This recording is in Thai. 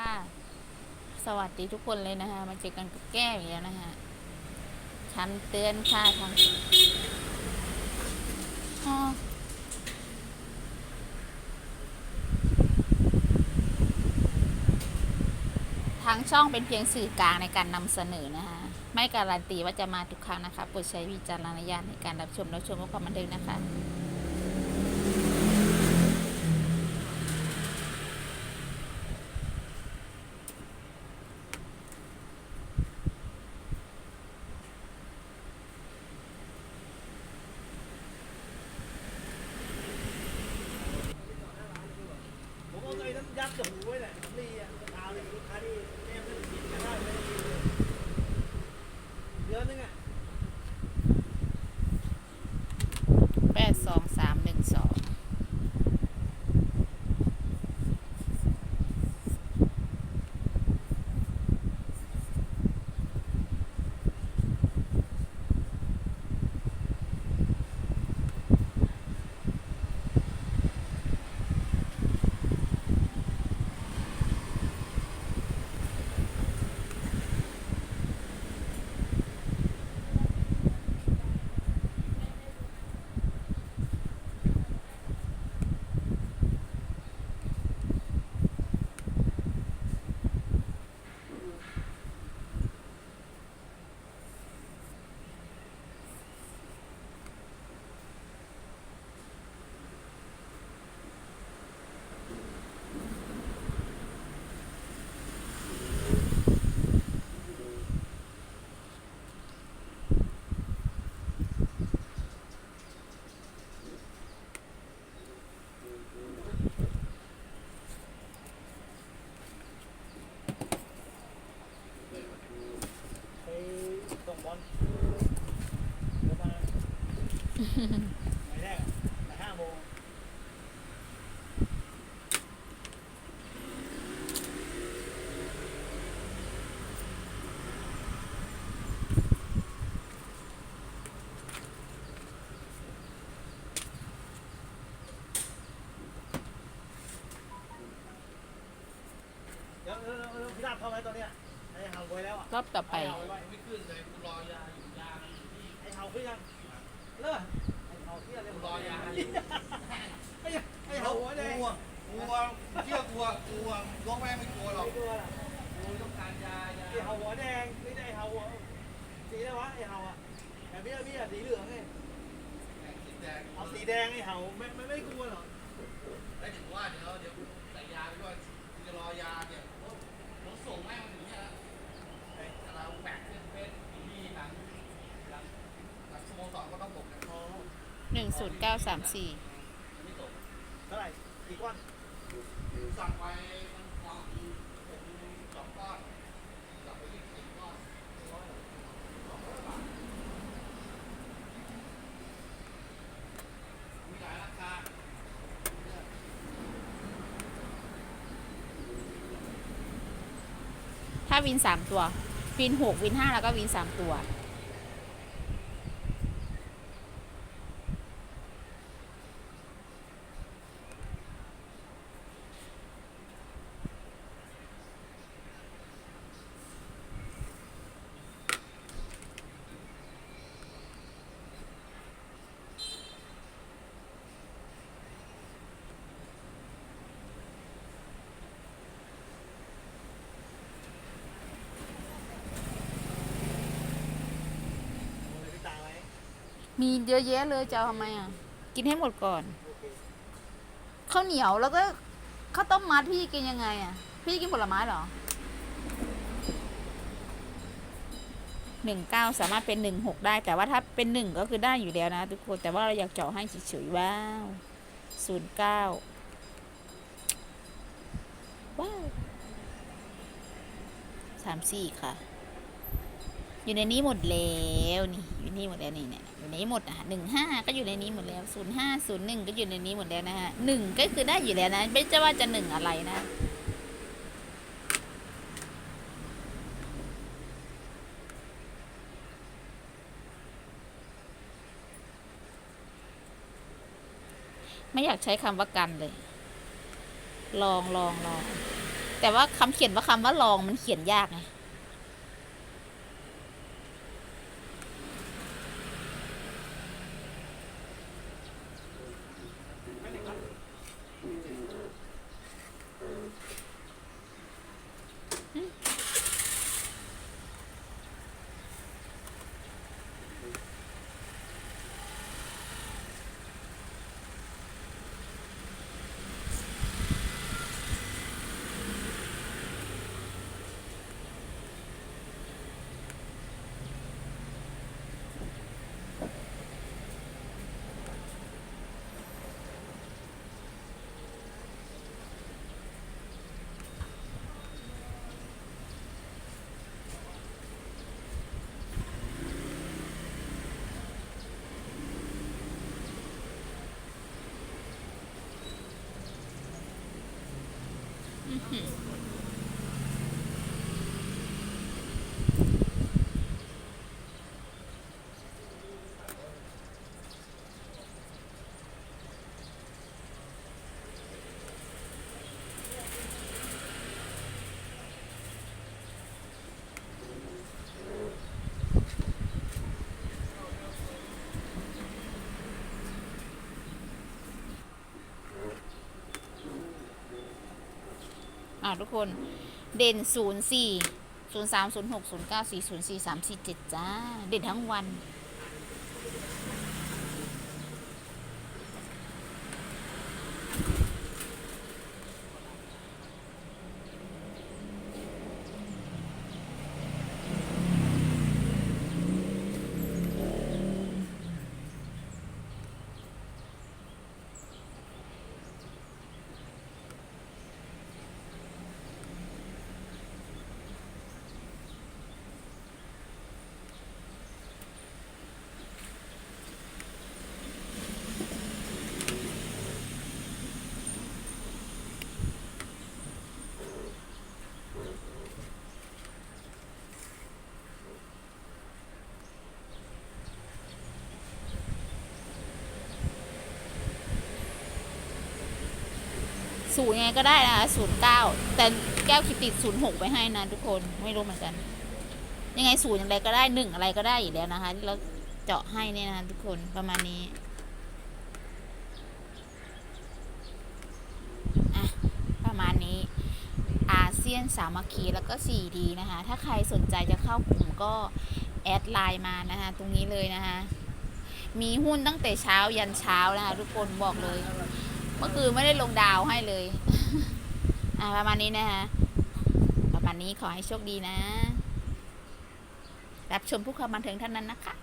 ค่ะ สวัสดีทุกคนเลยนะคะ มาเจอกันกับแก้วอีกแล้วนะคะฉันเตือนค่ะทางอ๋อทางช่องเป็นเพียงสื่อกลางในการนำเสนอนะคะ ไม่การันตีว่าจะมาทุกครั้งนะคะโปรดใช้วิจารณญาณในการรับชมรับชมเพื่อความบันเทิงนะคะ ไหมตอนเนี้ยไอ้เห่าไว้แล้วอะรอบต่อไป ไอ้เห่าไว้ไม่ขึ้นเลยกูรอยาอยู่ยาไอ้เห่าขึ้นยัง เลิกไอ้เห่าเที่ยเลยรอยาไอ้ไอ้เห่าหัวแดงกลัวกลัวเชื่อกลัวกลัวร้องแม่ไม่กลัวหรอกไม่กลัวล่ะกูต้องการยายาไอ้เห่าหัวแดงไม่ได้เห่าหัวสีอะไรวะไอ้เห่าอะแต่พี่พี่อะสีเหลืองไงคิดแดงเอาสีแดงไอ้เห่าไม่ไม่ไม่กลัวหรอกแล้วถึงว่าเดี๋ยวเดี๋ยวใส่ยาไปด้วยจะรอยาเนี่ยผมส่งแม่มาถึงเนี่ยแต่เราแบกขึ้นเป็นที่หลังหลังหลังสโมสรก็ต้องบอกนะ อ๋อ หนึ่งศูนย์เก้าสามสี่เท่าไหร่กี่ก้อนสั่งไปสองก้อนสั่งไปยี่สิบก้อนมีหลายราคาถ้าวินสามตัว วินหกวินห้าแล้วก็วินสามตัว เอาเลยพี่ตาไว้ มีเยอะแยะเลยจะเอาทำไมอะ กินให้หมดก่อนโอเคข้าวเหนียวแล้วก็ข้าวต้มมัดพี่กินยังไงอะ พี่กินผลไม้เหรอหนึ่งเก้าสามารถเป็นหนึ่งหกได้ แต่ว่าถ้าเป็นหนึ่งก็คือได้อยู่แล้วนะทุกคนแต่ว่าเราอยากเจาะให้เฉยๆว้าวศูนย์เก้าว้าวสามสี่ค่ะ อยู่ในนี้หมดแล้วนี่ อยู่นี่หมดแล้วนี่เนี่ยอยู่ในนี้หมดอะหนึ่งห้าก็อยู่ในนี้หมดแล้วศูนย์ห้าศูนย์หนึ่งก็อยู่ในนี้หมดแล้วนะฮะหนึ่งก็คือได้อยู่แล้วนะไม่ใช่ว่าจะหนึ่งอะไรนะไม่อยากใช้คำว่ากันเลย ลองลองลอง แต่ว่าคำเขียนว่าคำว่าลองมันเขียนยากไง อ่าทุกคนเด่นศูนย์สี่ศูนย์สามศูนย์หกศูนย์เก้าสี่ศูนย์สี่สามสี่เจ็ดจ้า เด่นทั้งวัน ศูนย์ยังไงก็ได้นะคะศูนย์เก้าแต่แก้วคิดติดศูนย์หกไว้ให้นะทุกคนไม่รู้เหมือนกัน ยังไงศูนย์อย่างไรก็ได้หนึ่งอะไรก็ได้อยู่แล้วนะคะที่เราเจาะให้เนี่ยนะคะทุกคนประมาณนี้อะประมาณนี้อาเซียนสามัคคีแล้วก็ 4D นะคะ ถ้าใครสนใจจะเข้ากลุ่มก็แอดไลน์มานะคะ ตรงนี้เลยนะคะ มีหุ้นตั้งแต่เช้ายันเช้านะคะ ทุกคนบอกเลย เมื่อคืนไม่ได้ลงดาวให้เลย อ่าประมาณนี้นะคะประมาณนี้ขอให้โชคดีนะ รับชมผู้ความบันเทิงเท่านั้นนะคะ